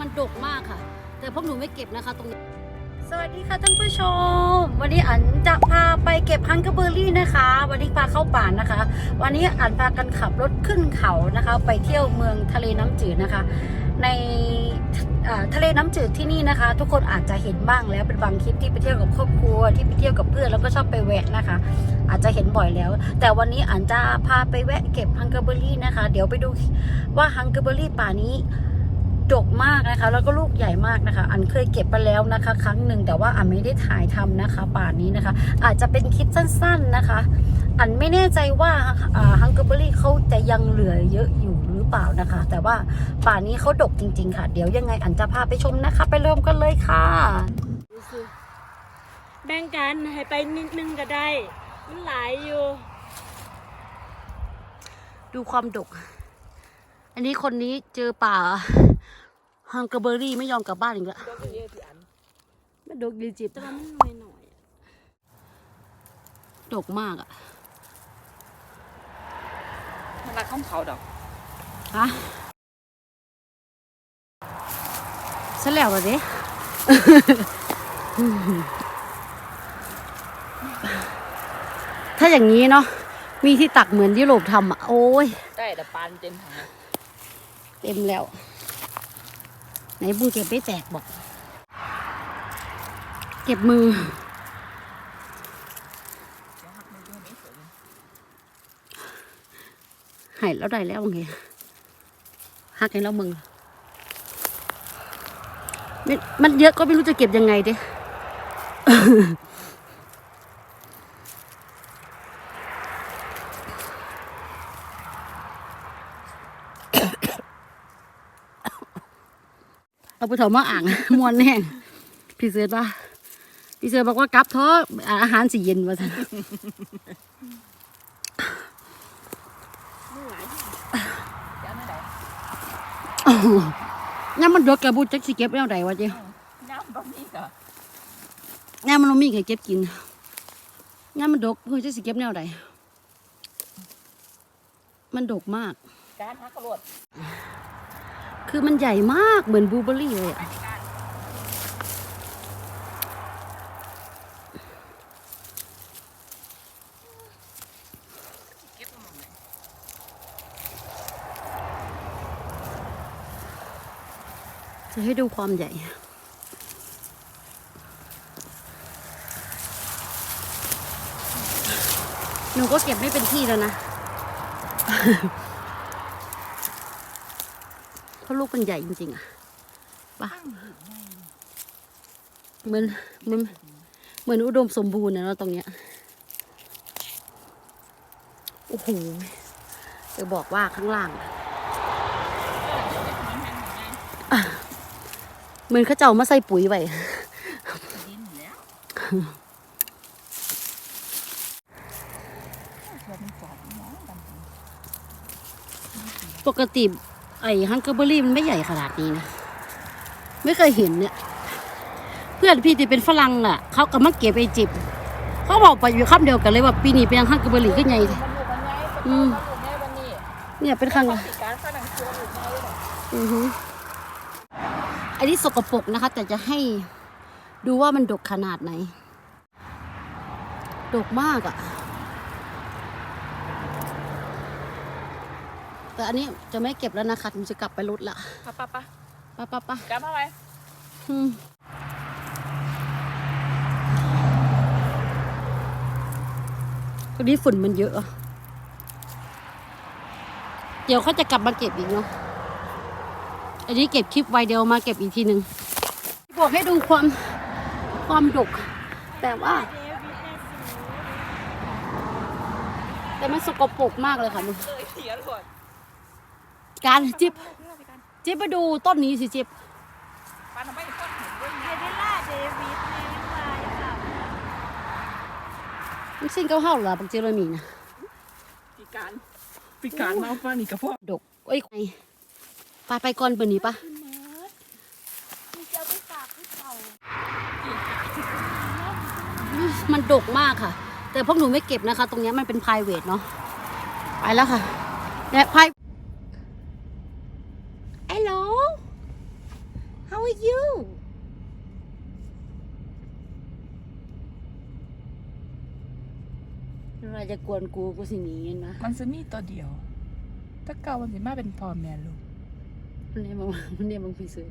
มันดกมากค่ะ แต่พวกหนูไม่เก็บนะคะตรงนี้ สวัสดีค่ะท่านผู้ชม วันนี้อันจะพาไปเก็บฮังเกอร์เบอร์รี่นะคะ วันนี้พาเข้าป่านนะคะ วันนี้อันพากันขับรถขึ้นเขานะคะ ไปเที่ยวเมืองทะเลน้ำจืดนะคะ ในทะเลน้ำจืดที่นี่นะคะ ทุกคนอาจจะเห็นบ้างแล้วเป็นบางคลิปที่ไปเที่ยวกับครอบครัวที่ไปเที่ยวกับเพื่อนแล้วก็ชอบไปแวะนะคะ อาจจะเห็นบ่อยแล้ว แต่วันนี้อันจะพาไปแวะเก็บฮังเกอร์เบอร์รี่นะคะ เดี๋ยวไปดูว่าฮังเกอร์เบอร์รี่ป่านี้ ดกมากนะคะ แล้วก็ลูกใหญ่มากนะคะ อันเคยเก็บไปแล้วนะคะ ครั้งหนึ่งแต่ว่าอันไม่ได้ถ่ายทำนะคะ ป่านนี้นะคะ อาจจะเป็นคลิปสั้น ๆนะคะ อันไม่แน่ใจว่าฮังเกอร์เบอรี่เขาจะยังเหลือเยอะอยู่หรือเปล่านะคะ แต่ว่าป่านนี้เขาดกจริง ๆ ค่ะ เดี๋ยวยังไงอันจะพาไปชมนะคะ ไปเริ่มกันเลยค่ะแบ่งกันให้ไปนิดนึงก็ได้มันหลายอยู่ ดูความดก อันนี้คนนี้เจอป่าฮังเกอร์เบอรี่ไม่ยอมกลับบ้านอีกแล้วไม่ดกดีจิบแต่ว่ามันน้อยหน่อยดกมากอะมันรักข้องเขาดอกฮะเสร็จแล้วเหรอเด้ถ้าอย่างนี้เนาะมีที่ตักเหมือนยุโรปทำอะ โอ้ย ได้แต่ปานเต็มถังนะ เต็มแล้ว ไหนบุ้งเก็บไม่แตกบอก เก็บมือ หายแล้วได้แล้วไงหักให้แล้วมึงมันมันเยอะก็ไม่รู้จะเก็บยังไงเด้ เอาไปถมมาอ่างมวนแน่พี่เสือป่ะพี่เสือบอกว่ากลับเถอะอาหารสีเย็นว่าสันจะไม่ได้ย่ามันดกกระบุจักสิเก็บแนวใดวะเจ้น้ำบะหมี่ก็ย่ามันบ่มีใครเก็บกินย่ามันดกเฮ้ยจักสิเก็บแนวใดมันดกมากการฮักกระโดด คือมันใหญ่มากเหมือนบูเบอรี่เลยอะเก็บมาหมดเลยจะให้ดูความใหญ่หนูก็เก็บไม่เป็นที่แล้วนะ เพราะลูกมันใหญ่จริง ๆอะปะเหมือนเหมือนเหมือนอุดมสมบูรณ์นะเนาะตรงเนี้ยโอ้โหจะบอกว่าข้างล่างอะเหมือนเขาเจ้ามาใส่ปุ๋ยไว้ดินแล้วเราเป็นกรอบน้องกันปกติ ไอ้ฮังเกอร์เบอรี่มันไม่ใหญ่ขนาดนี้นะ ไม่เคยเห็นเนี่ย เพื่อนพี่ที่เป็นฝรั่งน่ะ เขาก็มาเก็บไปจิบ เขาบอกไปอยู่คำเดียวกันเลยว่าปีนี้เป็นฮังเกอร์เบอรี่ขึ้นใหญ่อืมเนี่ยเป็นครั้งปกติกางชัวอยู่ไงเลยอือฮึอันนี้สกปรกนะคะ แต่จะให้ดูว่ามันดกขนาดไหน ดกมากอะ่ะ แต่อันนี้จะไม่เก็บแล้วนะคะมันจะกลับไปรถละปะปะปะไปะปะปะกลับมาไหมอืมตอนนี้ฝุ่นมันเยอะอะ เดี๋ยวเขาจะกลับมาเก็บอีกเนาะ อันนี้เก็บคลิปไว้เดียวมาเก็บอีกทีหนึ่งบอกให้ดูความความดก แต่ว่าเดวิดแอสซูแต่มันสกปรกมากเลยค่ะมึงเลยเสียหลวด การจิ๊บจิ๊บไปดูต้นนี้สิจิ๊บปานทำไมต้นเห็นด้วยเดไงวิดล่าเดวิดในยังไงค่ะมันสิ้นเก้าเห่าเหรอบางเจโรมีนะปีการปีการมาฟ้านี่กับพวกดกเอ้ยไปไปก่อนเบอร์นี้ปะคุณเมิร์ดมีเจ้าไปฝากพี่เต่ามันดกมากค่ะ แต่พวกหนูไม่เก็บนะคะ ตรงเนี้ยมันเป็น p r i v a t เนาะไปแล้วค่ะและ p r i ไอ้โหล are you เวลาจะกวนกูกูสิหนีเห็นปะมันจะมีตัวเดียว ถ้าเก่ามันสิมาเป็นพ่อแม่ลูกมันเนี่ยมึงมันเนี่ยมึงพิเศษ